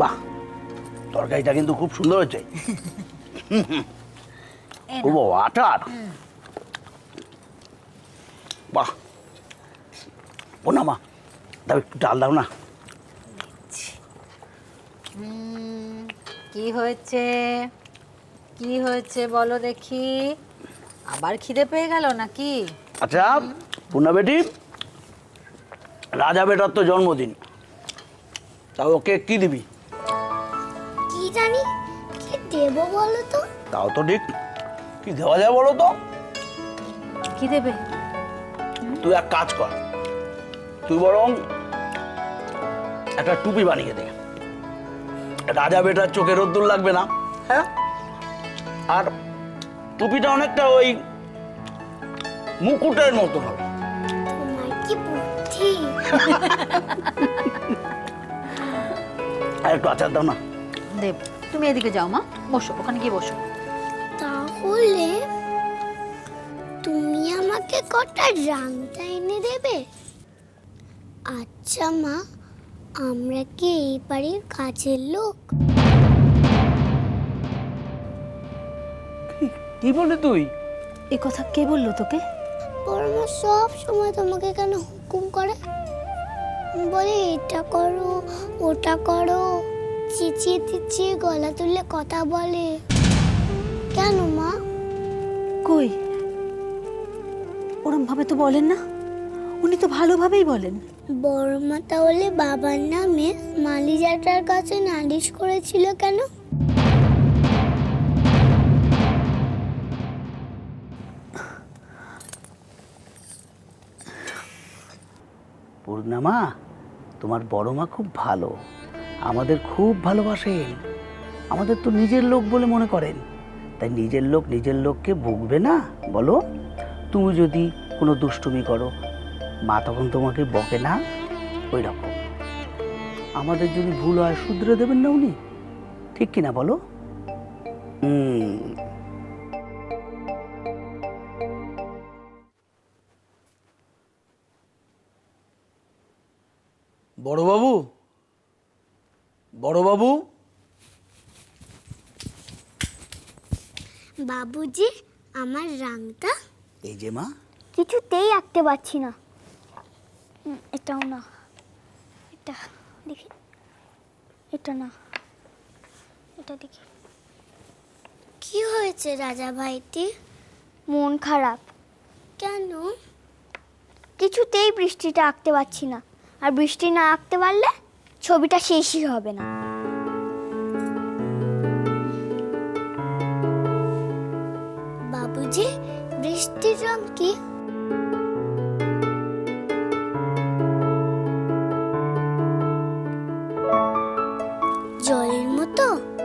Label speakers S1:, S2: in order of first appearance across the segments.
S1: বাহ তরকারিটা কিন্তু খুব সুন্দর হয়েছে। ও। আটার বাহ। ও না মা দাও একটু ডাল দাও না।
S2: কি হয়েছে? কি হয়েছে বলো দেখি। আবার খিদে পেয়ে গেল নাকি?
S1: আচ্ছা পূর্ণা বেটি রাজা বেটার তো জন্মদিন। তা ওকে কি দিবি?
S3: জানি। কি দেবো বলো তো?
S1: তাও তো ঠিক। কি দেওয়া যায় বলো তো?
S2: কি দেবে?
S1: তুই এক কাজ কর। তুই বরং একটা টুপি বানিয়ে দে। রাজা বেটার চোখে রোদ্দুর লাগবে না হ্যাঁ? আর টুপিটা অনেকটা ওই মুকুটের মতো হবে।
S3: তোমার কি বুদ্ধি?
S1: আর একটু আচার দাও না।
S2: দেব তুমি এদিকে যাও মা বসো ওখানে গিয়ে বসো।
S3: তাহলে তুমি আমাকে কটা রাংটা এনে দেবে? আচ্ছা মা আমরা কি এই বাড়ির কাজের লোক?
S1: কি বললি তুই?
S2: এ কথা কে বলল তোকে?
S3: বড় মা সব সময় তোমাকে কেন হুকুম করে? বলে এটা করো ওটা করো। চিচিয়ে চিচিয়ে গলা তুলে কথা বলে। কেন মা?
S2: কই? ওরম ভাবে তো বলেন না। উনি তো ভালোভাবেই বলেন।
S3: বড় মা তাহলে বাবার নামে মালিজাটার কাছে নালিশ করেছিল কেন?
S1: পূর্ণামা তোমার বড় মা খুব ভালো। আমাদের খুব ভালোবাসেন। আমাদের তো নিজের লোক বলে মনে করেন। তাই নিজের লোক নিজের লোককে ভুগবে না, বলো? তুমি যদি কোনো দুষ্টুমি করো, মা তখন তোমাকে বকে না? ওই রকম আমাদের যদি ভুল হয়, শুধরে দেবেন না উনি? ঠিক কি না বলো? হুম।
S4: বড়বাবু বড়বাবু?
S3: বাবুজি আমার রাংটা?
S1: এই যে মা।
S3: কিছুতেই আঁকতে পারছি না। এটাও না। এটা দেখি। এটা না। এটা দেখি। কি হয়েছে রাজা ভাইটি?
S5: মন খারাপ।
S3: কেন?
S5: কিছুতেই বৃষ্টিটা আঁকতে পারছি না। আর বৃষ্টি না আঁকতে পারলে ছবিটা শেষই হবে না।
S3: বাবুজি বৃষ্টির রং কি? জলের মতো?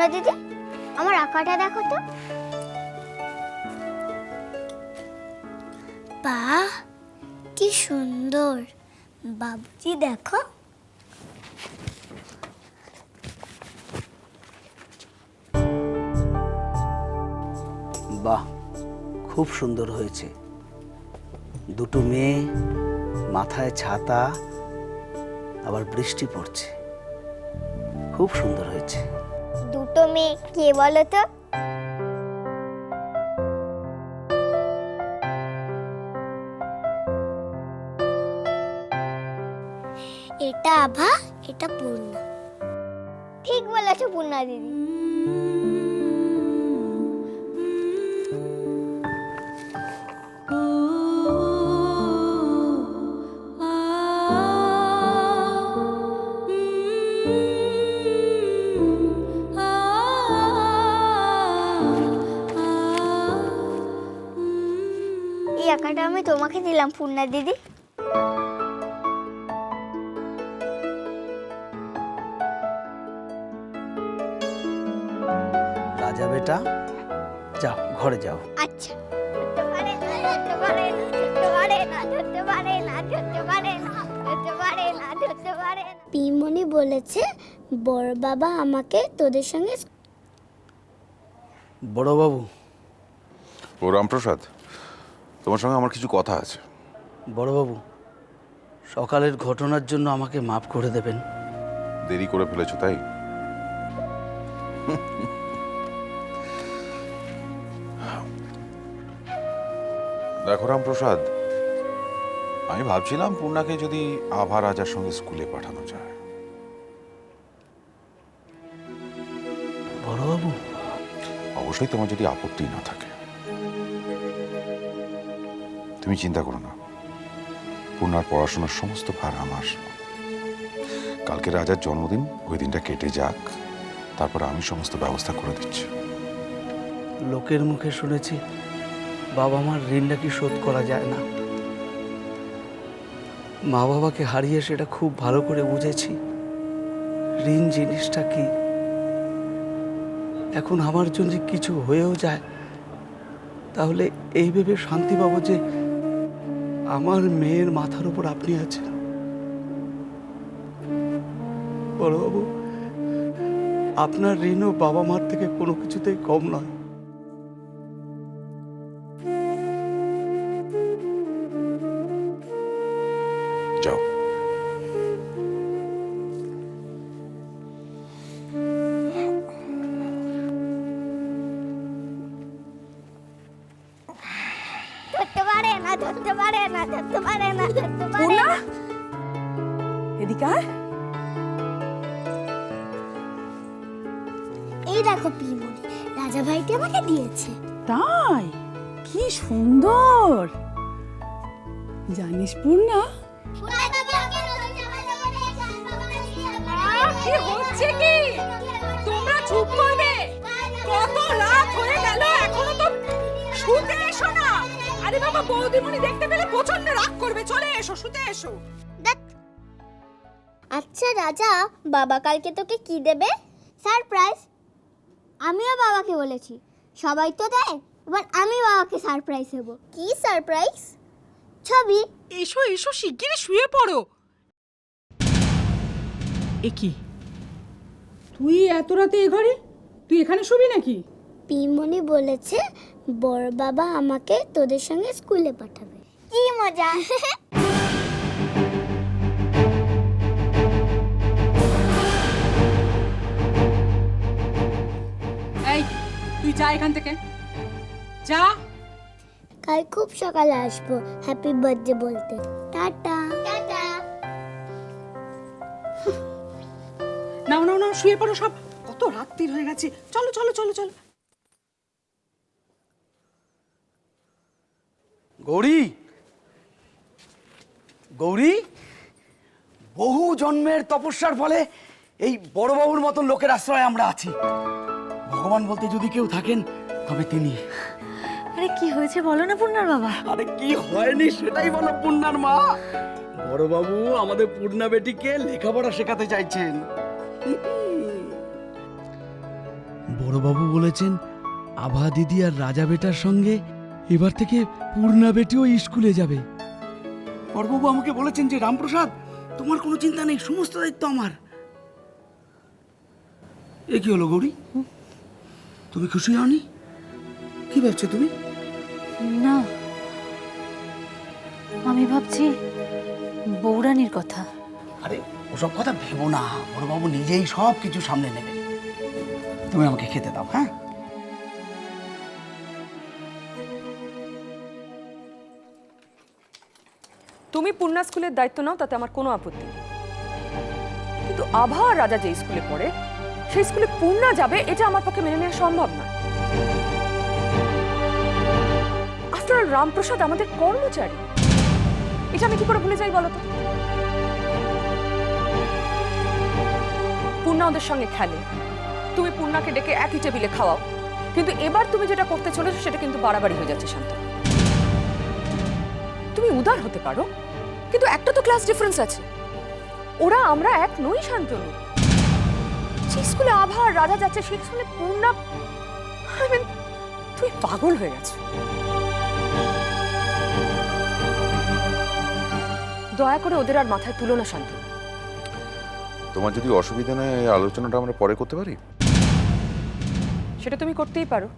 S5: পূর্ণা দিদি? আমার আঁকাটা দেখো তো।
S3: বাহ, কি সুন্দর। বাবুজি, দেখো।
S1: বাহ, খুব সুন্দর হয়েছে। দুটো মেয়ে, মাথায় ছাতা, আবার বৃষ্টি পড়ছে। খুব সুন্দর হয়েছে।
S5: দুটো মেয়ে কে বলো তো?
S3: এটা আভা এটা পূর্ণা।
S5: ঠিক বলেছ পূর্ণা দিদি। একাটা আমি তোমাকে দিলাম পূর্ণা দিদি।
S1: রাজা বেটা যাও ঘরে যাও।
S5: আচ্ছা। পিমনি বলেছে বড় বাবা আমাকে তোদের সঙ্গে
S1: বড়বাবু
S4: ও রামপ্রসাদ? তোমার সঙ্গে আমার কিছু কথা আছে।
S1: বড়বাবু সকালের ঘটনার জন্য আমাকে মাফ করে দেবেন।
S4: দেরি করে ফেলেছো তাই? দেখো রামপ্রসাদ আমি ভাবছিলাম পূর্ণাকে যদি আভা রাজার সঙ্গে স্কুলে পাঠানো যায়।
S1: বড়বাবু।
S4: অবশ্যই তোমার যদি আপত্তি না থাকে। তুমি চিন্তা করো না। পূর্ণার পড়াশোনার সমস্ত ভার আমার। কালকে রাজার জন্মদিন, ওই দিনটা কেটে যাক। তারপর আমি সমস্ত ব্যবস্থা করে দিচ্ছি।
S1: লোকের মুখে শুনেছি বাবা মার ঋণ নাকি শোধ করা যায় না। মা বাবাকে হারিয়ে সেটা খুব ভালো করে বুঝেছি। ঋণ জিনিসটা কি? এখন আমার জন্য কিছু হয়েও যায়, তাহলে এই ভেবে শান্তি পাবো যে আমার মেয়ের মাথার উপর আপনি আছেন। বড়বাবু, আপনার ঋণও বাবা মার থেকে কোনো কিছুতেই কম নয়।
S5: ধরতে পারে না ধরতে পারে না
S6: এদিকে আয়।
S3: এই দেখো পিমনি রাজা ভাইটি আমাকে দিয়েছে।
S6: তাই? কি সুন্দর। জানিস পূর্ণা? কি হচ্ছে কি? তোমরা চুপ করবে। কত রাত হয়ে গেল এখনও তো শুতে আরে বাবা বৌদিমণি দেখতে পেলে প্রচণ্ড রাগ করবে। চলে এসো শুতে এসো।
S5: আচ্ছা রাজা বাবা কালকে তোকে কি দেবে? সারপ্রাইজ। আমিও বাবাকে বলেছি। সবাই তো দেয় এবার আমি বাবাকে সারপ্রাইজ দেব। কি সারপ্রাইজ? ছবি।
S6: এসো এসো শিগগিরই শুয়ে পড়ো। এ কি? তুই এত রাতে এ ঘরে? তুই এখানে শুবি নাকি?
S3: পিমনি বলেছে বড় বাবা আমাকে তোদের সঙ্গে স্কুলে পাঠাবে।
S5: কি মজা।
S6: এই তুই যা এখান থেকে। যা।
S3: কাল খুব সকালে আসব। হ্যাপি বার্থডে বলতে। টাটা।
S5: টাটা।
S6: নাও নাও নাও শুয়ে পড়ো সব। কত রাত্রির হয়ে গেছে। চলো চলো চলো চলো।
S1: গৌরী? গৌরী? বহু জন্মের তপস্যার ফলে এই বড়বাবুর মতন লোকের আশ্রয়ে আমরা আছি। ভগবান বলতে যদি কেউ থাকেন তবে তিনি।
S2: আরে কি হয়েছে বলো না পূর্ণার বাবা।
S1: আরে কি হয়নি সেটাই বলো পূর্ণার মা। বড়বাবু আমাদের পূর্ণা বেটিকে লেখাপড়া শেখাতে চাইছেন। বড়বাবু বলেছেন আভা দিদি আর রাজা বেটার সঙ্গে এবার থেকে পূর্ণা বেটিও স্কুলে যাবে। বড়বাবু আমাকে বলেছেন যে রামপ্রসাদ তোমার কোনো চিন্তা নেই সমস্ত দায়িত্ব আমার। এ কি হলো গৌরী? তুমি খুশি হওনি? কি ভাবছ তুমি?
S2: না আমি ভাবছি বৌরানির কথা।
S1: আরে ওসব কথা ভেবো না বড়বাবু নিজেই সব কিছু সামনে নেবে। তুমি আমাকে খেতে দাও হ্যাঁ?
S7: তুমি পূর্ণা স্কুলের দায়িত্ব নাও, তাতে আমার কোনো আপত্তি কিন্তু আভা রাজা যে স্কুলে পড়ে, সেই স্কুলে পূর্ণা যাবে, এটা আমার পক্ষে মেনে নেওয়া সম্ভব না। আফটার রামপ্রসাদ আমাদের কর্মচারী। এটা আমি কি করে ভুলে যাই বলতো? পূর্ণা ওদের সঙ্গে খেলে। তুমি পূর্ণাকে ডেকে একই টেবিলে খাওয়াও। কিন্তু এবার তুমি যেটা করতে চলেছো, সেটা কিন্তু বাড়াবাড়ি হয়ে যাচ্ছে, শান্ত। তুমি উদার হতে পারো। কিন্তু একটা তো ক্লাস ডিফারেন্স আছে। ওরা আমরা এক নই শান্তনু। সেই স্কুলে আভা আর রাজা যাচ্ছে সেই স্কুলে পূর্ণা তুমি পাগল হয়ে গেছো দয়া করে ওদের আর মাথায় তুলো না শান্ত
S4: তোমার যদি অসুবিধা নেই এই আলোচনাটা আমরা পরে করতে পারি?
S7: সেটা তুমি করতেই পারো।